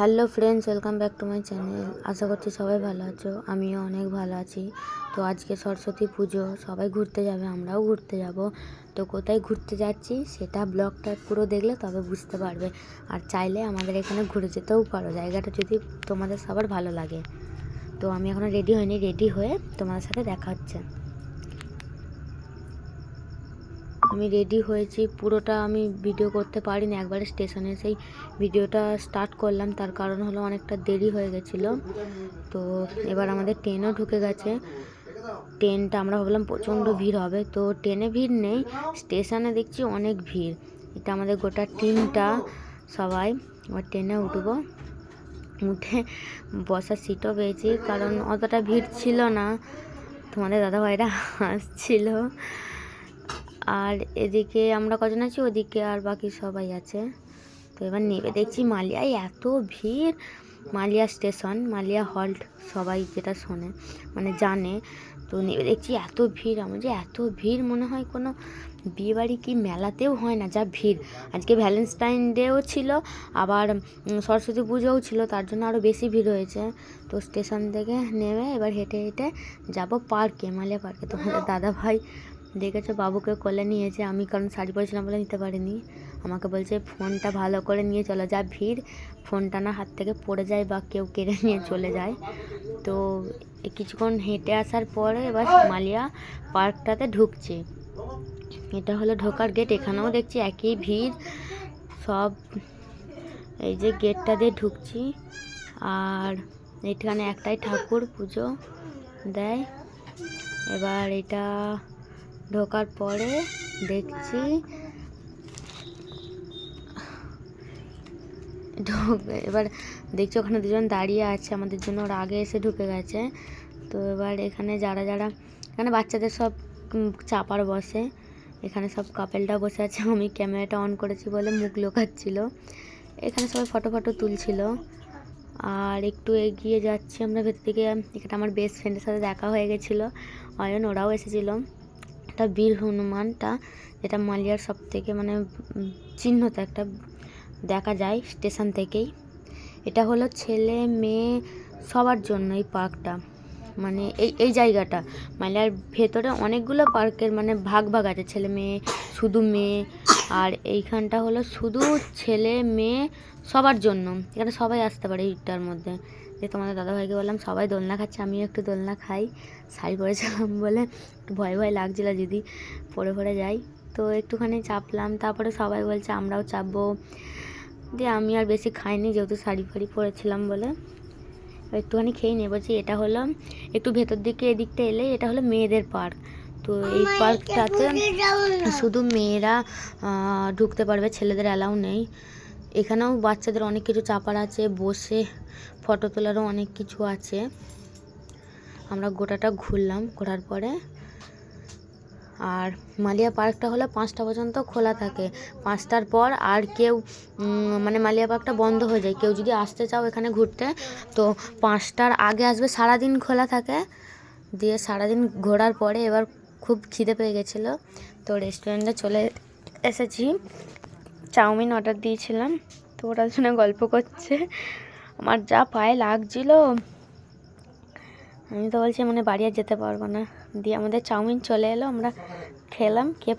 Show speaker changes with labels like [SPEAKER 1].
[SPEAKER 1] Hello friends welcome back to my channel আশা করছি সবাই ভালো আছো, আমিও অনেক ভালো আছি। তো আজকে সরস্বতী পুজো, সবাই ঘুরতে যাবে, আমরাও ঘুরতে যাব। তো কোথায় ঘুরতে যাচ্ছি সেটা ব্লগটা পুরো দেখলে তবে বুঝতে পারবে। আর চাইলে আমাদের এখানে ঘুরে যেতেও পারো, জায়গাটা যদি তোমাদের সবার ভালো লাগে। তো আমি এখনও রেডি হইনি রেডি হয়ে তোমাদের সাথে দেখা হচ্ছে। আমি রেডি হয়েছি। পুরোটা আমি ভিডিও করতে পারিনি। একবারে স্টেশনে সেই ভিডিওটা স্টার্ট করলাম। তার কারণ হলো অনেকটা দেরি হয়ে গেছিল। তো এবার আমাদের ট্রেনও ঢুকে গেছে। ট্রেনটা আমরা ভাবলাম প্রচণ্ড ভিড় হবে। তো ট্রেনে ভিড় নেই। স্টেশনে দেখছি অনেক ভিড়। এটা আমাদের গোটা টিমটা সবাই। এবার ট্রেনে উঠবো। উঠে বসার সিটও পেয়েছি। কারণ অতটা ভিড় ছিল না। তোমাদের দাদাভাইরা হাসছিল আর এদিকে আমরা কজন আছি? ওদিকে আর বাকি সবাই আছে। তো এবার নেবে দেখছি মালিয়ায় এত ভিড়। মালিয়া স্টেশন মালিয়া হল্ট সবাই যেটা শোনে মানে জানে। তো নেবে দেখছি এত ভিড় আমার যে এত ভিড় মনে হয় কোনো বিয়েবাড়ি কি মেলাতেও হয় না? যা ভিড়। আজকে ভ্যালেন্টাইন ডেও ছিল আবার সরস্বতী পুজোও ছিল তার জন্য আরও বেশি ভিড় হয়েছে। তো স্টেশন থেকে নেমে এবার হেঁটে হেঁটে যাব পার্কে মালিয়া পার্কে। তোমাদের দাদা ভাই দেখেছ বাবুকে কোলে নিয়েছে। আমি কারণ শাড়ি পরেছিলাম বলে নিতে পারিনি। আমাকে বলছে, ফোনটা ভালো করে নিয়ে চলো যা ভিড়। ফোনটা না হাত থেকে পড়ে যায় বা কেউ কেড়ে নিয়ে চলে যায়। তো কিছুক্ষণ হেঁটে আসার পরে এবার মালিয়া পার্কটাতে ঢুকছে। এটা হলো ঢোকার গেট এখানেও দেখছি একই ভিড়। সব এই যে গেটটা দিয়ে ঢুকছি। আর এখানে একটাই ঠাকুর পুজো দেয়। এবার এটা ঢোকার পরে দেখছি এবার দেখছি ওখানে দুজন দাঁড়িয়ে আছে, আমাদের জন্য ওরা আগে এসে ঢুকে গেছে। তো এবার এখানে যারা যারা, এখানে বাচ্চাদের সব চাপার বসে। এখানে সব কাপেলটা বসে আছে, আমি ক্যামেরাটা অন করেছি বলে মুখ লোকাচ্ছিল। এখানে সবাই ফটো ফটো তুলছিল। আর একটু এগিয়ে যাচ্ছি আমরা, ভেতর থেকে এখানে আমার বেস্ট ফ্রেন্ডের সাথে দেখা হয়ে গেছিল। অয়ন, ওরাও এসেছিল। একটা বীর হনুমানটা, যেটা মালিয়ার সব থেকে মানে চিহ্নত একটা দেখা যায় স্টেশন থেকেই। এটা হলো ছেলে মেয়ে সবার জন্য এই পার্কটা। মানে এই এই জায়গাটা। মালিয়ার ভেতরে অনেকগুলো পার্কের মানে ভাগ ভাগ আছে, ছেলে মেয়ে, শুধু মেয়ে। আর এইখানটা হলো শুধু ছেলে মেয়ে সবার জন্য। এখানে সবাই আসতে পারে এইটার মধ্যে। যে তোমাদের দাদাভাইকে বললাম সবাই দোলনা খাচ্ছে আমিও একটু দোলনা খাই। শাড়ি পরেছিলাম বলে একটু ভয় ভয় লাগছিল যদি পড়ে পড়ে যাই। তো একটুখানি চাপলাম তারপরে সবাই বলছে আমরাও চাপবো। দিয়ে আমি আর বেশি খাইনি যেহেতু শাড়ি ফাড়ি পরেছিলাম বলে। একটুখানি খেয়ে নিয়ে যে এটা হলো একটু ভেতর দিকে এদিকটা এলে এটা হলো মেয়েদের পার্ক। তো এই পার্কটাতে শুধু মেয়েরা ঢুকতে পারবে ছেলেদের অ্যালাউ নেই। এখানেও বাচ্চাদের অনেক কিছু চাপার আছে, বসে ফটো তোলারও অনেক কিছু আছে। আমরা গোটাটা ঘুরলাম, ঘোরার পরে। আর মালিয়া পার্কটা হলো পাঁচটা পর্যন্ত খোলা থাকে। পাঁচটার পর আর কেউ মানে মালিয়া পার্কটা বন্ধ হয়ে যায়। কেউ যদি আসতে চাও এখানে ঘুরতে, তো পাঁচটার আগে আসবে, সারাদিন খোলা থাকে। দিয়ে সারাদিন ঘোরার পরে এবার খুব খিদে পেয়ে গেছিল। তো রেস্টুরেন্টে চলে এসেছি। চাউমিন অর্ডার দিয়েছিলাম, তো ওরা শুনে গল্প করছে। আমার যা পায়ে লাগছিল, আমি তো বলছি মানে বাড়ি আর যেতে পারব না। দিয়ে আমাদের চাউমিন চলে এলো, আমরা খেলাম, খেয়ে